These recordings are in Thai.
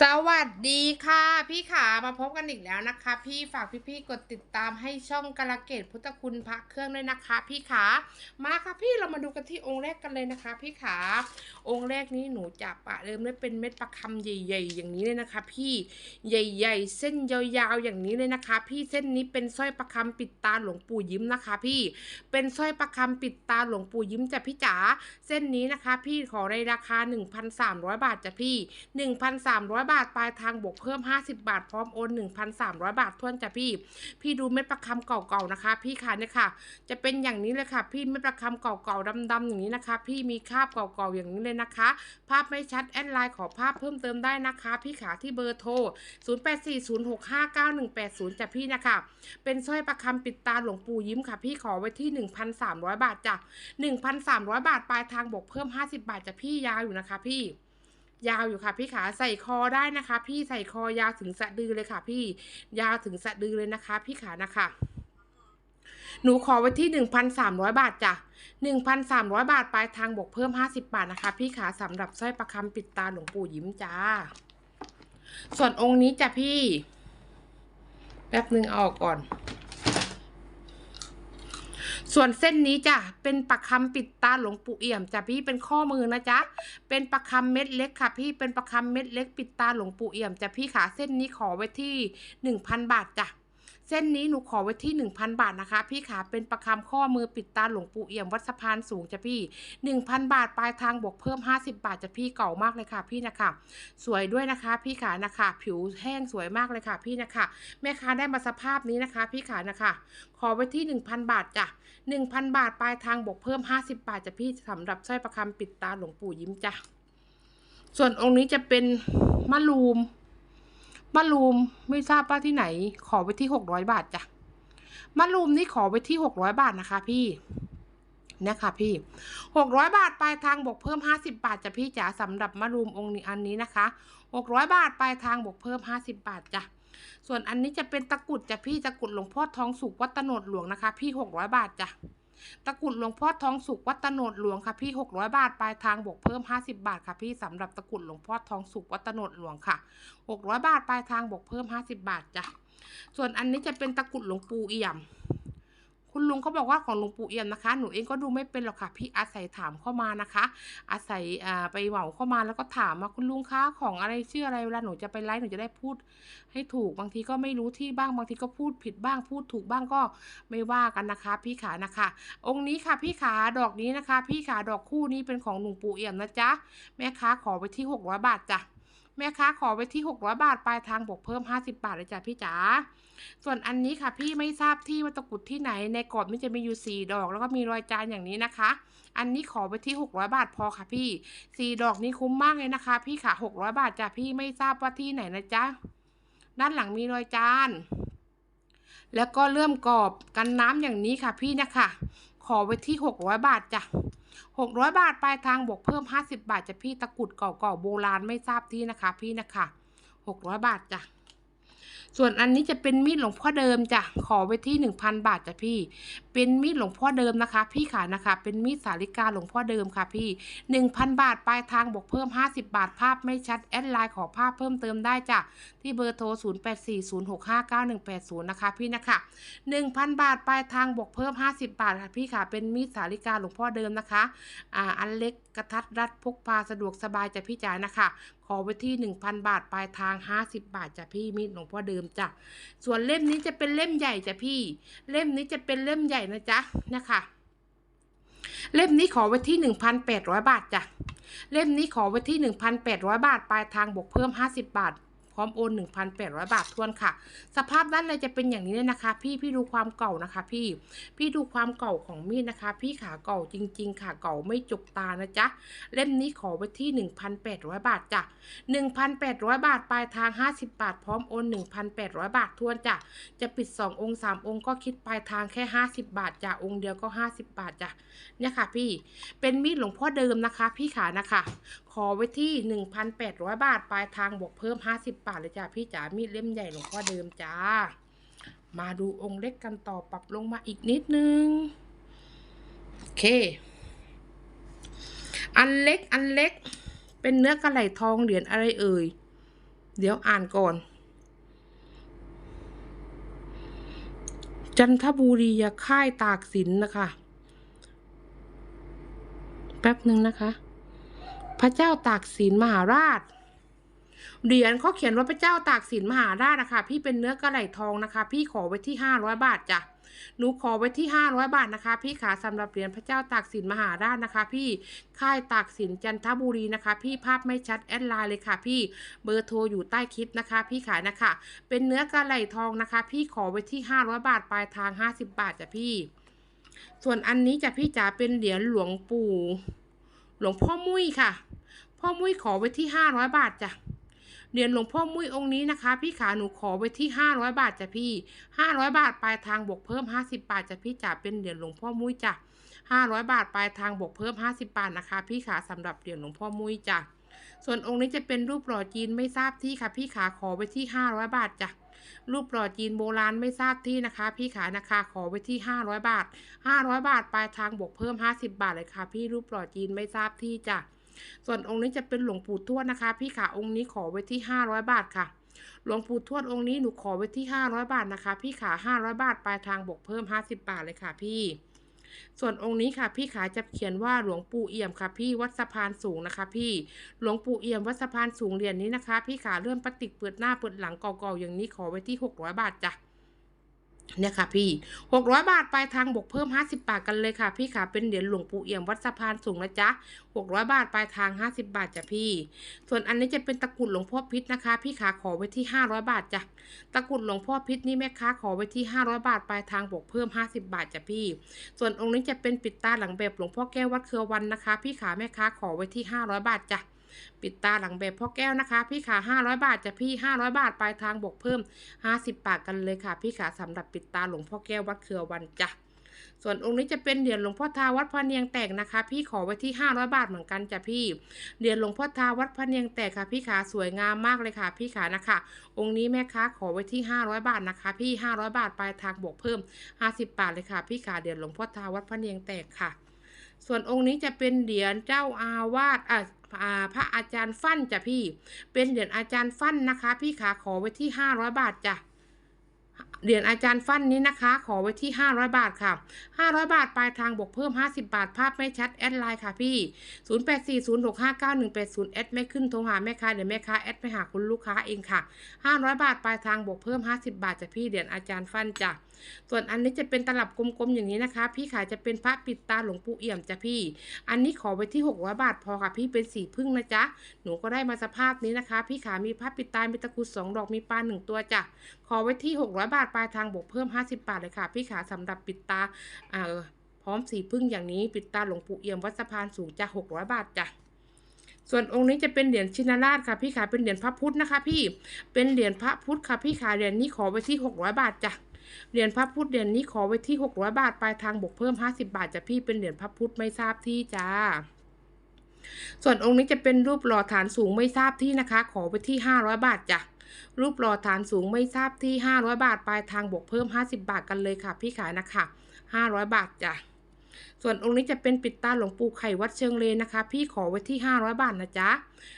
สวัสดีค่ะ พี่ขามาพบกันอีกแล้วนะคะ พี่ฝากพี่ๆกดติดตามให้ช่องกาลเกตพุทธคุณพระเครื่องด้วยนะคะ พี่ขามาค่ะพี่เรามาดูกันที่องค์แรกกันเลยนะคะ พี่ขาองค์แรกนี้หนูจะปะเริ่มด้วยเป็นเม็ดประคำใหญ่ ๆ อย่างนี้เลยนะคะ พี่ใหญ่ ๆ เส้นยาวๆอย่างนี้เลยนะคะ พี่เส้นนี้เป็นสร้อยประคำปิดตาหลวงปู่ยิ้มนะคะ พี่เป็นสร้อยประคำปิดตาหลวงปู่ยิ้มจ้ะพี่จ๋าเส้นนี้นะคะ พี่ขอในราคา 1,300 บาทจ้ะพี่ 1,300บาท ปลายทางบวกเพิ่ม 50 บาท พร้อมโอน 1,300 บาททวนจ้ะพี่ พี่ดูเม็ดประคำเก่าๆนะคะ พี่ค่ะเนี่ยค่ะ จะเป็นอย่างนี้เลยค่ะ พี่เม็ดประคำเก่าๆดำๆอย่างนี้นะคะ พี่มีคาบเก่าๆอย่างนี้เลยนะคะ ภาพไม่ชัดแอดไลน์ขอภาพเพิ่มเติมได้นะคะ พี่ขาที่เบอร์โทร 0840659180จ้ะพี่นะคะ เป็นสร้อยประคำปิดตาหลวงปู่ยิ้มค่ะ พี่ขอไว้ที่ 1,300 บาทจ้ะ1,300 บาทปลายทางบวกเพิ่ม 50 บาทจ้ะพี่ยาวอยู่นะคะพี่ ยาวอยู่ค่ะพี่ขาใส่คอได้นะคะ พี่ใส่คอยาวถึงสะดือเลยค่ะ พี่ยาวถึงสะดือเลยนะคะ พี่ขานะคะ หนูขอไว้ที่หนึ่งพันสามร้อยบาทจ้ะหนึ่งพันสามร้อยบาทปลายทางบวกเพิ่มห้าสิบบาทนะคะ พี่ขาสำหรับสร้อยประคำปิดตาหลวงปู่ยิ้มจ้า ส่วนองค์นี้จ้ะพี่ แป๊บหนึ่งเอาออกก่อน ส่วนเส้นนี้จ้ะเป็นประคำปิดตาหลวงปู่เอี่ยมจ้ะพี่เป็นข้อมือนะจ๊ะเป็นประคำเม็ดเล็กค่ะ พี่เป็นประคำเม็ดเล็กปิดตาหลวงปู่เอี่ยมจ้ะพี่ขาเส้นนี้ขอไว้ที่หนึ่งพันบาทจ้ะ เส้นนี้หนูขอไว้ที่หนึ่งพันบาทนะคะ พี่ขาเป็นประคำข้อมือปิดตาหลวงปู่เอี่ยมวัดสะพานสูงจ้ะพี่หนึ่งพันบาทปลายทางบวกเพิ่มห้าสิบาทจ้ะพี่เก่ามากเลยค่ะ พี่นะคะ สวยด้วยนะคะ พี่ขานะคะ ผิวแห้งสวยมากเลยค่ะ พี่นะคะ แม่ค้าได้มาสภาพนี้นะคะ พี่ขานะคะ ขอไว้ที่หนึ่งพันบาทจ้ะหนึ่งพันบาทปลายทางบวกเพิ่มห้าสิบาทจ้ะพี่สำหรับสร้อยประคำปิดตาหลวงปู่ยิ้มจ้ะส่วนองค์นี้จะเป็นมะลูม มะลูมไม่ทราบว่าที่ไหน ขอไว้ที่หกร้อยบาทจ้ะมะลูมนี่ขอไว้ที่หกร้อยบาทนะคะ พี่เนี่ยค่ะพี่หกร้อยบาทปลายทางบวกเพิ่มห้าสิบบาทจ้ะพี่จ๋าสำหรับมะลูมองค์นี้อันนี้นะคะหกร้อยบาทปลายทางบวกเพิ่มห้าสิบบาทจ้ะส่วนอันนี้จะเป็นตะกรุดจ้ะพี่ตะกรุดหลวงพ่อทองสุกวัดตโนดหลวงนะคะ พี่หกร้อยบาทจ้ะ ตะกุดหลวงพ่อทองสุกวัดตโนดหลวงค่ะพี่หกร้อยบาทปลายทางบวกเพิ่มห้าสิบาทค่ะพี่สำหรับตะกุดหลวงพ่อทองสุกวัดตโนดหลวงค่ะหกร้อยบาทปลายทางบวกเพิ่มห้าสิบาทจ้ะส่วนอันนี้จะเป็นตะกุดหลวงปู่เอี่ยม คุณลุงเขาบอกว่าของหลวงปู่เอี่ยมนะคะ หนูเองก็ดูไม่เป็นหรอกค่ะ พี่อาศัยถามเข้ามานะคะ อาศัยอ่ไปเหมาเข้ามาแล้วก็ถามมาคุณลุงคะของอะไรชื่ออะไรเวลาหนูจะไปไลฟ์หนูจะได้พูด ให้ถูกบางทีก็ไม่รู้ที่บ้างบางทีก็พูดผิดบ้างพูดถูกบ้างก็ไม่ว่ากันนะคะ พี่ขานะคะ องค์นี้ค่ะพี่ขาดอกนี้นะคะ พี่ขาดอกคู่นี้เป็นของหลวงปู่เอี่ยมนะจ๊ะแม่ค้าขอไปที่หกร้อยบาทจ้ะ แม่ค้าขอไว้ที่ 600 บาท ปลายทางบวกเพิ่ม 50 บาทเลยจ้ะพี่จ๋า ส่วนอันนี้ค่ะพี่ไม่ทราบที่ว่าตะกรุดที่ไหน ในกรอบมันจะมีอยู่ 4 ดอก แล้วก็มีรอยจานอย่างนี้นะคะ อันนี้ขอไปที่ 600 บาทพอค่ะพี่ 4 ดอกนี้คุ้มมากเลยนะคะ พี่ค่ะ 600 บาทจ้ะพี่ไม่ทราบว่าที่ไหนนะจ๊ะ ด้านหลังมีรอยจานแล้วก็เริ่มกรอบกันน้ำอย่างนี้ค่ะพี่นะคะ ขอไว้ที่ 600 บาทจ้ะ 600 บาทปลายทางบวกเพิ่ม 50 บาทจะพี่ตะกุดเก่าๆโบราณไม่ทราบที่นะคะ พี่นะคะ 600 บาทจ้ะ ส่วนอันนี้จะเป็นมีดหลวงพ่อเดิมจ้ะขอไว้ที่ 1,000 บาทจ้ะพี่ เป็นมีดหลวงพ่อเดิมนะคะ พี่ขานะคะ เป็นมีดสาลิกาหลวงพ่อเดิมค่ะพี่ 1,000 บาทปลายทางบวกเพิ่ม 50 บาทภาพไม่ชัดแอดไลน์ขอภาพเพิ่มเติมได้จ้ะที่เบอร์โทร 0840659180 นะคะพี่นะคะ 1,000 บาทปลายทางบวกเพิ่ม 50 บาทค่ะพี่ค่ะเป็นมีดสาลิกาหลวงพ่อเดิมนะคะอ่าอันเล็กกระทัดรัดพกพาสะดวกสบายจ้ะพี่จ๋านะคะ ขอไว้ที่ 1,000 บาทปลายทาง 50 บาทจ้ะพี่มีดหลวงพ่อเดิมจ้ะส่วนเล่มนี้จะเป็นเล่มใหญ่จ้ะพี่ เล่มนี้จะเป็นเล่มใหญ่นะจ๊ะนะคะเล่มนี้ขอไว้ที่ 1,800 บาทจ้ะเล่มนี้ขอไว้ที่ 1,800 บาทปลายทางบวกเพิ่ม 50 บาท ร้อมโอน 1,800 บาททวนค่ะ สภาพด้านในจะเป็นอย่างนี้เลยนะคะ พี่พี่ดูความเก่านะคะ พี่พี่ดูความเก่าของมีดนะคะ พี่ขาเก่าจริง ๆ ค่ะเก่าไม่จุกตานะจ๊ะเล่มนี้ขอไว้ที่ 1,800 บาทจ้ะ1,800 บาทปลายทาง 50 บาท พร้อมโอน 1,800 บาททวนจ้ะจะปิด 2 องค์ 3 องค์ก็คิดปลายทางแค่ 50 บาทจ้ะองค์เดียวก็ 50 บาทจ้ะเนี่ยค่ะ พี่เป็นมีดหลวงพ่อเดิมนะคะ พี่ขานะคะ อไว้ที่ 1,800 บาท ปลายทางบวกเพิ่ม 50 บาทเลยจ้ะพี่จ๋า มีดเล่มใหญ่หลวงพ่อเดิมจ้า มาดูองค์เล็กกันต่อปรับลงมาอีกนิดนึง โอเค อันเล็กอันเล็ก เป็นเนื้อกระไหลทองเหรียญอะไรเอ่ย เดี๋ยวอ่านก่อน จันทบุรีค่ายตากสินนะคะ แป๊บหนึ่งนะคะ พระเจ้าตากสินมหาราช เหรียญเขาเขียนว่าพระเจ้าตากสินมหาราชนะคะพี่เป็นเนื้อกระไหลทองนะคะ พี่ขอไว้ที่ห้าร้อยบาทจ้ะหนูขอไว้ที่ห้าร้อยบาทนะคะ พี่ขาสำหรับเหรียญพระเจ้าตากสินมหาราชนะคะ พี่ค่ายตากสินจันทบุรีนะคะ พี่ภาพไม่ชัดแอดไลน์เลยค่ะ พี่เบอร์โทรอยู่ใต้คลิปนะคะ พี่ขายนะคะ เป็นเนื้อกระไหลทองนะคะ พี่ขอไว้ที่ห้าร้อยบาทปลายทางห้าสิบบาทจ้ะพี่ ส่วนอันนี้จะพี่จ๋าเป็นเหรียญหลวงปู่หลวงพ่อมุ้ยค่ะ พ่อมุ้ยขอไว้ที่ห้าร้อยบาทจ้ะเหรียญหลวงพ่อมุ้ยองค์นี้นะคะ พี่ขาหนูขอไว้ที่ห้าร้อยบาทจ้ะพี่ห้าร้อยบาทปลายทางบวกเพิ่มห้าสิบาทจ้ะพี่จ๋าเป็นเหรียญหลวงพ่อมุ้ยจ้ะห้าร้อยบาทปลายทางบวกเพิ่มห้าสิบาทนะคะ พี่ขาสำหรับเหรียญหลวงพ่อมุ้ยจ้ะส่วนองค์นี้จะเป็นรูปหล่อจีนไม่ทราบที่ค่ะ พี่ขาขอไว้ที่ห้าร้อยบาทจ้ะรูปหล่อจีนโบราณไม่ทราบที่นะคะ พี่ขานะคะขอไว้ที่ห้าร้อยบาทห้าร้อยบาทปลายทางบวกเพิ่มห้าสิบาทเลยค่ะ พี่รูปหล่อจีนไม่ทราบที่จ้ะ ส่วนองค์นี้จะเป็นหลวงปู่ทวดนะคะ พี่ขาองค์นี้ขอไว้ที่ห้าร้อยบาทค่ะ หลวงปู่ทวดองค์นี้หนูขอไว้ที่ห้าร้อยบาทนะคะ พี่ขาห้าร้อยบาทปลายทางบวกเพิ่มห้าสิบบาทเลยค่ะพี่ส่วนองค์นี้ค่ะ พี่ขาจะเขียนว่าหลวงปู่เอี่ยมค่ะ พี่วัดสะพานสูงนะคะ พี่หลวงปู่เอี่ยมวัดสะพานสูงเหรียญนี้นะคะ พี่ขาเลื่อนปฏิกเปิดหน้าเปิดหลังเก่าๆอย่างนี้ขอไว้ที่หกร้อยบาทจ้ะ เนี่ยค่ะพี่หกร้อยบาทปลายทางบวกเพิ่มห้าสิบบาทกันเลยค่ะ พี่ขาเป็นเหรียญหลวงปู่เอี่ยมวัดสะพานสูงนะจ๊ะหกร้อยบาทปลายทางห้าสิบบาทจ้ะพี่ ส่วนอันนี้จะเป็นตะกรุดหลวงพ่อพิษนะคะ พี่ขาขอไว้ที่ห้าร้อยบาทจ้ะ ตะกรุดหลวงพ่อพิษนี่แม่ค้าขอไว้ที่ห้าร้อยบาทปลายทางบวกเพิ่มห้าสิบบาทจ้ะพี่ ส่วนองค์นี้จะเป็นปิดตาหลังแบบหลวงพ่อแก้ววัดเครือวันนะคะ พี่ขาแม่ค้าขอไว้ที่ห้าร้อยบาทจ้ะ ปิดตาหลังแบบพ่อแก้วนะคะ พี่ขาห้าร้อยบาทจะพี่ห้าร้อยบาทปลายทางบวกเพิ่มห้าสิบบาทกันเลยค่ะ พี่ขาสำหรับปิดตาหลวงพ่อแก้ววัดเครือวันจ้ะส่วนองค์นี้จะเป็นเหรียญหลวงพ่อทาวัดพระเนียงแตกนะคะ พี่ขอไว้ที่ห้าร้อยบาทเหมือนกันจ้ะพี่เหรียญหลวงพ่อทาวัดพระเนียงแตกค่ะ พี่ขาสวยงามมากเลยค่ะ พี่ขานะคะ องค์นี้แม่ค้าขอไว้ที่ห้าร้อยบาทนะคะ พี่ห้าร้อยบาทปลายทางบวกเพิ่มห้าสิบบาทเลยค่ะ พี่ขาเหรียญหลวงพ่อทาวัดพระเนียงแตกค่ะ ส่วนองค์นี้จะเป็นเหรียญเจ้าอาวาสอะ พระอาจารย์ฟั่นจ้ะพี่ เป็นเหรียญอาจารย์ฟั่นนะคะ พี่ขาขอไว้ที่ห้าร้อยบาทจ้ะเหรียญอาจารย์ฟั่นนี้นะคะ ขอไว้ที่ห้าร้อยบาทค่ะห้าร้อยบาท ปลายทางบวกเพิ่มห้าสิบาท ภาพไม่ชัด แอดไลน์ค่ะพี่ศูนย์แปดสี่ศูนย์หกห้าเก้าหนึ่งแปดศูนย์แอดไม่ขึ้นโทรหาแม่ค้า เดี๋ยวแม่ค้า แอดไปหาคุณลูกค้าเองค่ะห้าร้อยบาท ปลายทางบวกเพิ่มห้าสิบาทจ้ะพี่เหรียญอาจารย์ฟั่นจ้ะ ส่วนอันนี้จะเป็นตลับกลมๆอย่างนี้นะคะ พี่ขายจะเป็นพระปิดตาหลวงปู่เอี่ยมจ้ะพี่ อันนี้ขอไว้ที่600บาทพอค่ะพี่เป็นสีพึ่งนะจ๊ะหนูก็ได้มาสภาพนี้นะคะ พี่ขามีพระปิดตามีตะกุดสองดอกมีปลาหนึ่งตัวจ้ะขอไว้ที่ 600 บาทปลายทางบวกเพิ่ม 50 บาทเลยค่ะ พี่ขาสำหรับปิดตาอ่าพร้อมสีพึ่งอย่างนี้ปิดตาหลวงปู่เอี่ยมวัดสะพานสูงจ้ะ600 บาทจ้ะส่วนองค์นี้จะเป็นเหรียญชินราชค่ะพี่ขาเป็นเหรียญพระพุทธนะคะ พี่เป็นเหรียญพระพุทธค่ะพี่ขาเหรียญนี้ขอไว้ที่ 600 บาทจ้ะ เหรียญพระพุทธเหรียญนี้ขอไว้ที่ 600 บาท ปลายทางบวกเพิ่ม 50 บาทจะพี่เป็นเหรียญพระพุทธไม่ทราบที่จ้า ส่วนองค์นี้จะเป็นรูปหล่อฐานสูงไม่ทราบที่นะคะ ขอไว้ที่ 500 บาทจ้ะรูปหล่อฐานสูงไม่ทราบที่ 500 บาท ปลายทางบวกเพิ่ม 50 บาทกันเลยค่ะ พี่ขายนะคะ 500 บาทจ้ะ ส่วนองค์นี้จะเป็นปิดตาหลวงปู่ไข่วัดเชิงเลนนะคะ พี่ขอไว้ที่ 500 บาทนะจ๊ะ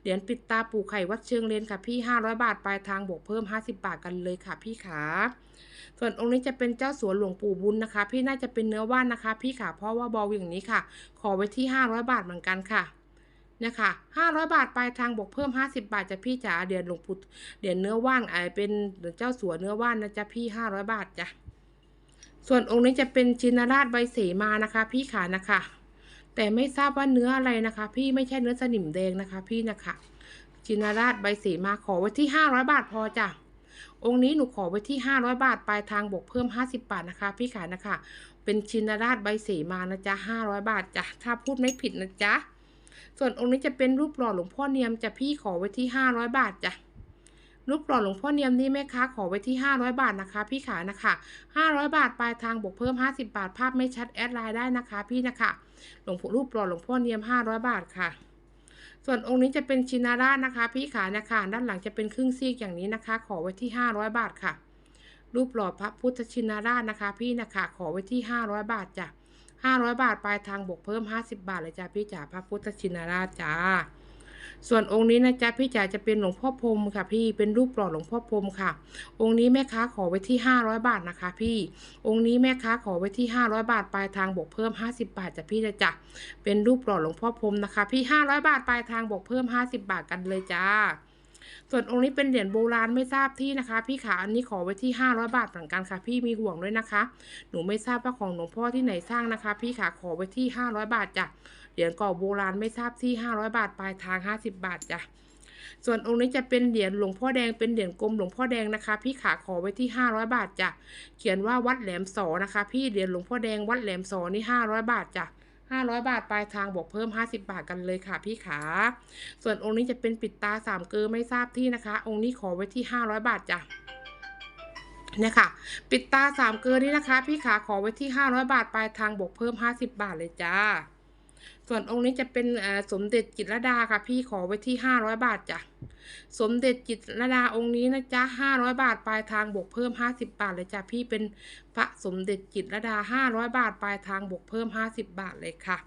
เหรียญปิดตาปู่ไข่วัดเชิงเลนค่ะพี่ 500 บาทปลายทางบวกเพิ่ม 50 บาทกันเลยค่ะ พี่ขาส่วนองค์นี้จะเป็นเจ้าสัวหลวงปู่บุญนะคะ พี่น่าจะเป็นเนื้อว่านนะคะ พี่ขาเพราะว่าบอลอย่างนี้ค่ะ ขอไว้ที่ 500 บาทเหมือนกันค่ะเนี่ยค่ะ500 บาทปลายทางบวกเพิ่ม 50 บาทจะพี่จ๋าเดือนหลวงปู่เดือนเนื้อว่านไอเป็นเจ้าสัวเนื้อว่านนะจ๊ะพี่ 500 บาทจ้ะ ส่วนองค์นี้จะเป็นชินราชใบเสมานะคะ พี่ขานะคะ แต่ไม่ทราบว่าเนื้ออะไรนะคะ พี่ไม่ใช่เนื้อสนิมแดงนะคะ พี่นะคะชินราชใบเสมาขอไว้ที่ 500 บาทพอจ้ะองค์นี้หนูขอไว้ที่ 500 บาทปลายทางบวกเพิ่ม 50 บาทนะคะ พี่ขานะคะ เป็นชินราชใบเสมานะจ๊ะ500 บาทจ้ะถ้าพูดไม่ผิดนะจ๊ะส่วนองค์นี้จะเป็นรูปหล่อหลวงพ่อเนียมจะพี่ขอไว้ที่ 500 บาทจ้ะ รูปหล่อหลวงพ่อเนียมนี่แม่ค้าขอไว้ที่ 500 บาทนะคะ พี่ขานะคะ 500 บาทปลายทางบวกเพิ่ม 50 บาทภาพไม่ชัดแอดไลน์ได้นะคะ พี่นะคะหลวงพ่อรูปหล่อหลวงพ่อเนียม 500 บาทค่ะ ส่วนองค์นี้จะเป็นชินาราชนะคะ พี่ขานะคะ ด้านหลังจะเป็นครึ่งซีกอย่างนี้นะคะ ขอไว้ที่ 500 บาทค่ะ รูปหล่อพระพุทธชินาราชนะคะ พี่นะคะ ขอไว้ที่ 500 บาทจ้ะ500 บาทปลายทางบวกเพิ่ม 50 บาทเลยจ้ะพี่จ๋าพระพุทธชินาราชจ้า ส่วนองค์นี้นะจ๊ะพี่จ๋าจะเป็นหลวงพ่อพรมค่ะพี่เป็นรูปหล่อหลวงพ่อพรมค่ะ องค์นี้แม่ค้าขอไว้ที่ 500 บาทนะคะ พี่ องค์นี้แม่ค้าขอไว้ที่ 500 บาทปลายทางบวกเพิ่ม 50 บาทจ้ะพี่นะจ๊ะเป็นรูปหล่อหลวงพ่อพรมนะคะ พี่ 500 บาทปลายทางบวกเพิ่ม 50 บาทกันเลยจ้าส่วนองค์นี้เป็นเหรียญโบราณไม่ทราบที่นะคะ พี่ขาอันนี้ขอไว้ที่ 500 บาทเหมือนกันค่ะ พี่มีห่วงด้วยนะคะ หนูไม่ทราบว่าของหลวงพ่อที่ไหนสร้างนะคะ พี่ขาขอไว้ที่ 500 บาทจ้ะ เหรียญก่อโบราณไม่ทราบที่ 500 บาท ปลายทาง 50 บาทจ้ะส่วนองค์นี้จะเป็นเหรียญหลวงพ่อแดงเป็นเหรียญกลมหลวงพ่อแดงนะคะ พี่ขาขอไว้ที่ 500 บาทจ้ะเขียนว่าวัดแหลมสอนะคะ พี่เหรียญหลวงพ่อแดงวัดแหลมสอนี่500 บาทจ้ะ500 บาทปลายทางบวกเพิ่ม 50 บาทกันเลยค่ะพี่ขา ส่วนองค์นี้จะเป็นปิดตาสามเกลอไม่ทราบที่นะคะ องค์นี้ขอไว้ที่ 500 บาทจ้ะเนี่ยค่ะ ปิดตาสามเกลอนี่นะคะ พี่ขาขอไว้ที่ 500 บาทปลายทางบวกเพิ่ม 50 บาทเลยจ้า ส่วนองค์นี้จะเป็นสมเด็จจิตรดาค่ะ พี่ขอไว้ที่500บาทจ้ะ สมเด็จจิตรดาองค์นี้นะจ๊ะ500บาทปลายทางบวกเพิ่ม50บาทเลยจ้ะพี่เป็นพระสมเด็จจิตรดา500บาทปลายทางบวกเพิ่ม50บาทเลยค่ะ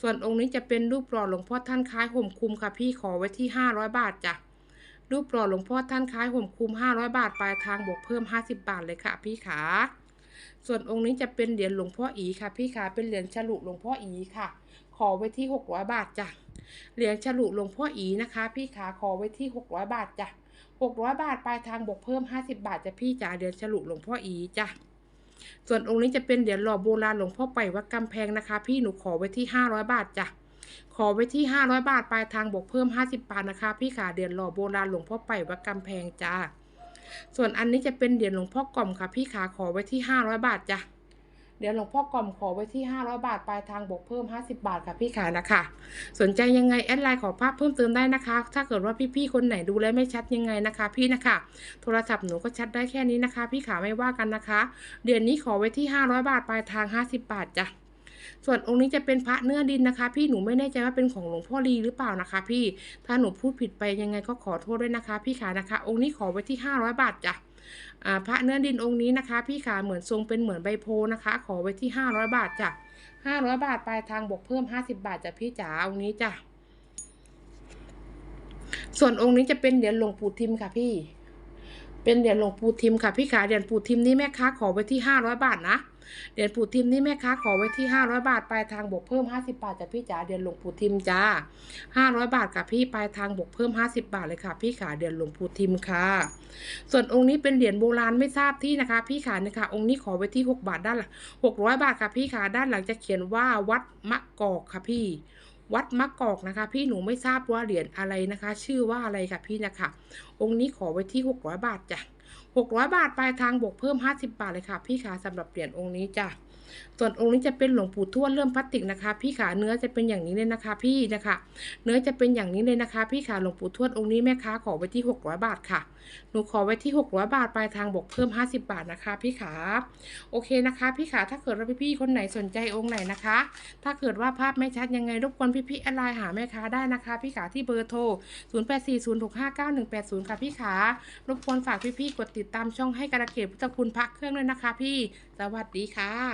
ส่วนองค์นี้จะเป็นรูปหล่อหลวงพ่อท่านคล้ายห่มคุมค่ะ พี่ขอไว้ที่500บาทจ้ะ รูปหล่อหลวงพ่อท่านคล้ายห่มคุม500บาทปลายทางบวกเพิ่ม50บาทเลยค่ะ พี่ขาส่วนองค์นี้จะเป็นเหรียญหลวงพ่ออีค่ะ พี่ขาเป็นเหรียญฉลุหลวงพ่ออีค่ะ ขอไว้ที่ 600 บาทจ้ะเหรียญฉลุหลวงพ่ออีนะคะ พี่ขาขอไว้ที่ 600 บาทจ้ะ600 บาทปลายทางบวกเพิ่ม 50 บาทจ้ะพี่จ๋าเหรียญฉลุหลวงพ่ออีจ้ะส่วนองค์นี้จะเป็นเหรียญหล่อโบราณหลวงพ่อไปวัดกำแพงนะคะ พี่หนูขอไว้ที่ 500 บาทจ้ะขอไว้ที่ 500 บาทปลายทางบวกเพิ่ม 50 บาทนะคะ พี่ขาเหรียญหล่อโบราณหลวงพ่อไปวัดกำแพงจ้าส่วนอันนี้จะเป็นเหรียญหลวงพ่อกล่อมค่ะ พี่ขาขอไว้ที่ 500 บาทจ้ะ เหรียญหลวงพ่อกล่อมขอไว้ที่ 500 บาท ปลายทางบวกเพิ่ม 50 บาทค่ะพี่ขานะคะ สนใจยังไง แอดไลน์ขอภาพเพิ่มเติมได้นะคะ ถ้าเกิดว่าพี่ๆคนไหนดูแลไม่ชัดยังไงนะคะ พี่นะคะ โทรศัพท์หนูก็ชัดได้แค่นี้นะคะ พี่ขาไม่ว่ากันนะคะเหรียญนี้ขอไว้ที่ 500 บาท ปลายทาง 50 บาทจ้ะส่วนองค์นี้จะเป็นพระเนื้อดินนะคะ พี่หนูไม่แน่ใจว่าเป็นของหลวงพ่อลีหรือเปล่านะคะ พี่ถ้าหนูพูดผิดไปยังไงก็ขอโทษด้วยนะคะ พี่ขานะคะ องค์นี้ขอไว้ที่ 500 บาทจ้ะ พระเนื้อดินองค์นี้นะคะ พี่ขาเหมือนทรงเป็นเหมือนใบโพนะคะ ขอไว้ที่ 500 บาทจ้ะ500 บาทปลายทางบวกเพิ่ม 50 บาทจ้ะพี่จ๋าองค์นี้จ้ะส่วนองค์นี้จะเป็นเหรียญหลวงปู่ทิมค่ะพี่ เป็นเหรียญหลวงปู่ทิมค่ะพี่ขาเหรียญปู่ทิมนี่แม่ค้าขอไว้ที่ 500 บาทนะ เหรียญปู่ทิมนี่แม่ค้าขอไว้ที่ 500 บาทปลายทางบวกเพิ่ม 50 บาทจ้ะพี่จ๋าเหรียญหลวงปู่ทิมจ้า 500 บาทค่ะพี่ปลายทางบวกเพิ่ม 50 บาทเลยค่ะ พี่ขาเหรียญหลวงปู่ทิมค่ะ ส่วนองค์นี้เป็นเหรียญโบราณไม่ทราบที่นะคะ พี่ขาเนี่ยค่ะองค์นี้ขอไว้ที่ 6 บาทด้านหลัง600 บาทค่ะพี่ขาด้านหลังจะเขียนว่าวัดมะกอกค่ะพี่วัดมะกอกนะคะ พี่หนูไม่ทราบว่าเหรียญอะไรนะคะ ชื่อว่าอะไรค่ะพี่นะคะ องค์นี้ขอไว้ที่ 600 บาทจ้ะ 600 บาทปลายทางบวกเพิ่ม 50 บาทเลยค่ะ พี่ขาสำหรับเหรียญองค์นี้จ้ะ ส่วนองค์นี้จะเป็นหลวงปู่ทวดเริ่มพลาสติกนะคะ พี่ขาเนื้อจะเป็นอย่างนี้เลยนะคะ พี่นะคะ เนื้อจะเป็นอย่างนี้เลยนะคะ พี่ขาหลวงปู่ทวดองค์นี้แม่ค้าขอไว้ที่ 600 บาทค่ะ หนูขอไว้ที่ 600 บาทปลายทางบวกเพิ่ม 50 บาทนะคะ พี่ขาโอเคนะคะ พี่ขาถ้าเกิดว่าพี่ๆคนไหนสนใจองค์ไหนนะคะ ถ้าเกิดว่าภาพไม่ชัดยังไงรบกวนพี่ๆแอดไลน์หาแม่ค้าได้นะคะ พี่ขาที่เบอร์โทร 0840659180 ค่ะพี่ขารบกวนฝากพี่ๆกดติดตามช่องให้กระเกตพุทธคุณพระเครื่องด้วยนะคะ พี่สวัสดีค่ะ